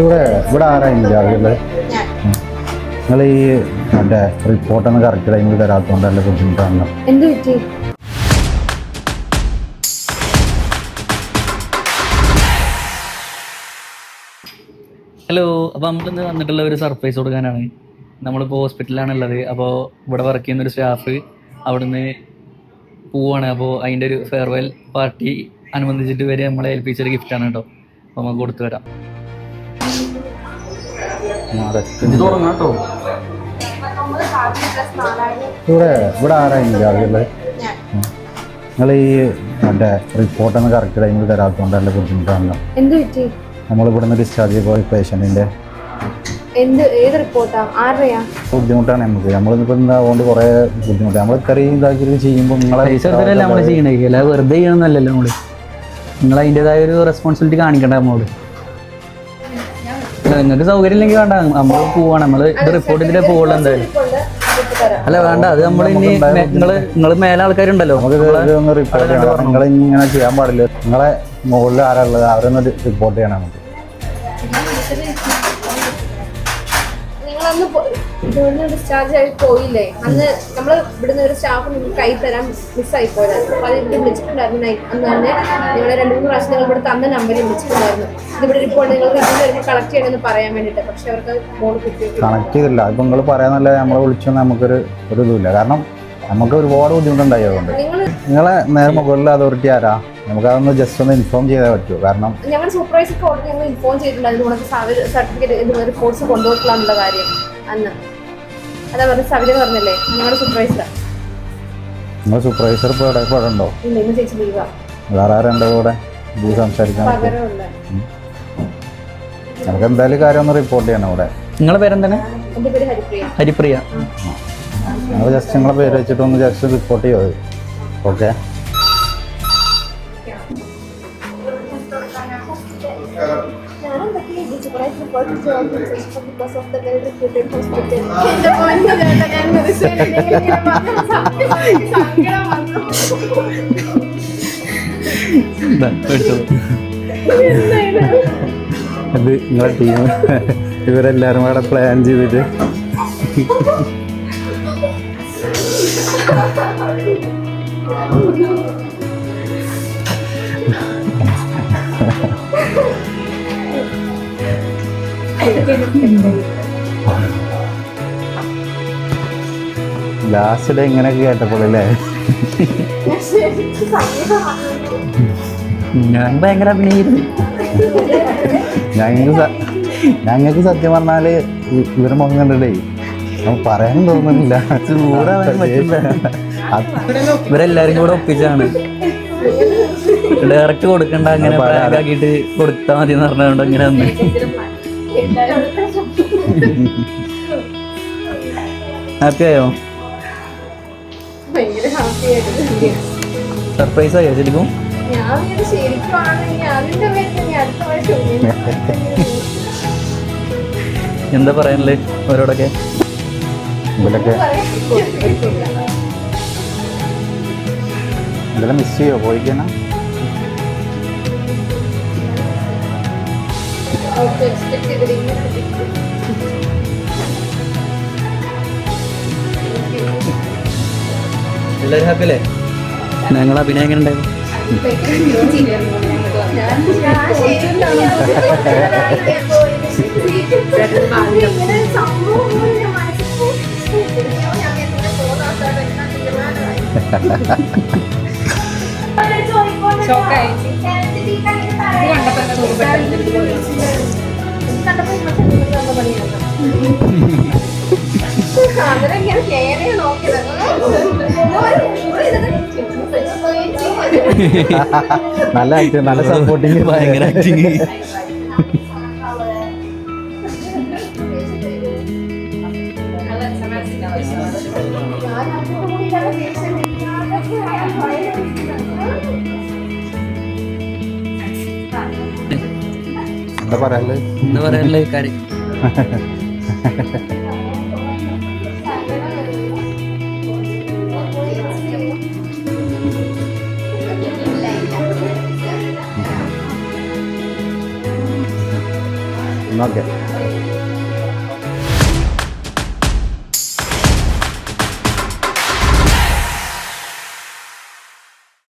ഇവിടെ ഇവിടെ ആരാ ഇൻചാർജ് നിങ്ങൾ ഈ മറ്റേ റിപ്പോർട്ടൊന്ന് കറക്റ്റ് ടൈമിൽ തരാത്തതുകൊണ്ട് നല്ല ബുദ്ധിമുട്ടാണല്ലോ. എന്ത് പറ്റി? ഹലോ അപ്പോൾ നമുക്കിന്ന് വന്നിട്ടുള്ള ഒരു സർപ്രൈസ് കൊടുക്കാനാണ്. നമ്മളിപ്പോൾ ഹോസ്പിറ്റലിലാണുള്ളത് അപ്പോൾ ഇവിടെ വർക്ക് ചെയ്യുന്ന ഒരു സ്റ്റാഫ് അവിടുന്ന് പോവാണ്. അപ്പോൾ അതിന്റെ ഒരു ഫെയർവെൽ പാർട്ടി അനുബന്ധിച്ചിട്ട് വരെ നമ്മളെ ഏൽപ്പിച്ചൊരു ഗിഫ്റ്റാണ് കേട്ടോ. നമുക്ക് കൊടുത്തു വരാം. ഇവിടെ ഇവിടെ ആരാ നിങ്ങൾ ഈ മറ്റേ റിപ്പോർട്ടൊന്ന് കറക്റ്റ് ടൈമിൽ തരാത്തതുകൊണ്ട് നല്ല ബുദ്ധിമുട്ടാണല്ലോ. നമ്മളിവിടെ നിന്ന് നമ്മൾ ഇവിടുന്ന് ഡിസ്ചാർജ് ചെയ്ത പേഷ്യന്റിന്റെ എന്ത് ഏത് റിപ്പോർട്ടാ ആരുടെയാ? ബുദ്ധിമുട്ടാണ് നമുക്ക്. നമ്മളിപ്പോ എന്താ അതുകൊണ്ട് കുറേ ബുദ്ധിമുട്ടാണ് നമ്മൾ ഇത്രയും ഇതാക്കി ചെയ്യുമ്പോൾ നിങ്ങളെ വെറുതെ ചെയ്യണമെന്നല്ലല്ലോ നമ്മൾ നിങ്ങൾ അതിന്റെതായ ഒരു റെസ്പോൺസിബിലിറ്റി കാണിക്കണ്ട നമ്മളോട്. അല്ല, നിങ്ങൾക്ക് സൗകര്യം ഇല്ലെങ്കിൽ വേണ്ട. നമ്മൾ പോവാണ്. നമ്മൾ ഇത് റിപ്പോർട്ട് ചെയ്തിട്ടേ പോകുള്ളൂ എന്തായാലും. അല്ല വേണ്ട. അത് നമ്മൾ ഇനി നിങ്ങൾ നിങ്ങൾ മേലെ ആൾക്കാരുണ്ടല്ലോ. റിപ്പോർട്ട് ചെയ്യണം. നിങ്ങൾ ഇങ്ങനെ ചെയ്യാൻ പാടില്ല. നിങ്ങളെ മുകളിൽ ആരാ ഉള്ളത്? അവരൊന്ന് റിപ്പോർട്ട് ചെയ്യണം നമുക്ക്. പോ- ഇവിടുന്ന് ഡിസ്ചാർജ് ആയി പോയില്ലേ? അന്ന് നമ്മൾ ഇവിടുന്ന് ഒരു സ്റ്റാഫ് നിങ്ങൾക്ക് കൈ തരാൻ മിസ്സായി പോയതായിരുന്നു അപ്പോൾ അത് ഇവിടെ വിളിച്ചിട്ടുണ്ടായിരുന്നു. അന്ന് തന്നെ നിങ്ങളെ രണ്ട് മൂന്ന് പ്രാവശ്യം നിങ്ങൾ ഇവിടെ തന്ന നമ്പറിൽ വിളിച്ചിട്ടുണ്ടായിരുന്നു. ഇതിവിടെ ഇപ്പോൾ നിങ്ങൾക്ക് അന്ന് വരുമ്പോൾ കളക്ട് ചെയ്യണമെന്ന് പറയാൻ വേണ്ടിയിട്ട്. പക്ഷെ അവർക്ക് ഫോൺ കിട്ടി കണക്ട് ചെയ്തില്ല. ഇപ്പം നിങ്ങൾ പറയാനല്ല നമ്മളെ വിളിച്ചൊന്നും നമുക്കൊരു ഒരു ഇതുമില്ല. കാരണം നമുക്ക് ഒരുപാട് ബുദ്ധിമുട്ടുണ്ടായി അതുകൊണ്ട്. നിങ്ങളെ നേരെ മുകളിലെ അതോറിറ്റി ആരാ? നമുക്കതൊന്ന് ജസ്റ്റ് ഒന്ന് ഇൻഫോം ചെയ്താൽ പറ്റുമോ കാരണം ഞങ്ങൾ സൂപ്പർവൈസർക്ക് ഓർഡർ ഞങ്ങൾ ഇൻഫോം ചെയ്തിട്ടുണ്ടായിരുന്നു ഉണക്ക് സർട്ടിഫിക്കറ്റ് ഇത് റിപ്പോർട്ട്സ് കൊണ്ടുപോയിട്ടുള്ള കാര്യം. അന്ന്. അതാ പറഞ്ഞ സവിത പറഞ്ഞല്ലേ? ഞങ്ങളുടെ സൂപ്പർവൈസർ നിങ്ങൾ സൂപ്പർവൈസർ ഇപ്പോൾ ഇവിടെ ഇപ്പോൾ ഉണ്ടോ? ഇല്ല ഇന്ന് ചേച്ചി ലീവാ വേറെ ആരുണ്ടോ ഇവിടെ ഇത് സംസാരിക്കാൻ നമുക്ക് എന്തായാലും കാര്യം ഒന്ന് റിപ്പോർട്ട് ചെയ്യണം ഇവിടെ നിങ്ങളെ പേരെന്താണ്? ഹരിപ്രിയ. ഹരിപ്രിയ. നിങ്ങൾ ജസ്റ്റ് നിങ്ങളെ പേര് വെച്ചിട്ട് ഒന്ന് ജസ്റ്റ് റിപ്പോർട്ട് ചെയ്യോ? ഓക്കെ. ഇത് നിങ്ങളെ ടീം ഇവരെല്ലാരും കൂടെ പ്ലാൻ ചെയ്തിട്ട്. ലാസ്റ്റ് ഇങ്ങനെ കേട്ടപ്പോഴല്ലേ? ഞാൻ ഭയങ്കര അഭിനയിക്കുന്നു. ഞങ്ങൾക്ക് ഞങ്ങൾക്ക് സത്യം പറഞ്ഞാൽ ഇവരെ മുഖം കണ്ടിട്ടേ നമ്മൾ പറയാൻ തോന്നുന്നില്ല. ചൂടാ ഇവരെല്ലാരും കൂടെ ഒപ്പിച്ചാണ്. ഡയറക്റ്റ് കൊടുക്കണ്ട അങ്ങനെ. കൊടുത്താൽ മതി എന്ന് പറഞ്ഞുകൊണ്ട് ഇങ്ങനെ വന്ന്. ഹാപ്പി ആയോ ഭയങ്കര ഹാപ്പി ആയിട്ട് സർപ്രൈസ് ആയോ ശരിക്കും? എന്താ പറയാനല്ലേ അവരോടൊക്കെ? ഇവരൊക്കെ ഇവരെ മിസ് ചെയ്യോ? പോയിക്കണ എക്സ്പെക്ട് ചെയ്തിരിക്കുന്നത് എല്ലാവരും ഹാപ്പി അല്ലേ? ഞങ്ങൾ അഭിനയം എങ്ങനെ ഉണ്ടായിരുന്നു? അവരെങ്ങനെ നോക്കിയത് നല്ല ആക്ടിങ് നല്ല സപ്പോർട്ടിങ് ഭയങ്കര ആക്ടിങ് എന്താ പറയാനുള്ളത് എന്താ പറയാനുള്ളത് കാര്യം ഓക്കെ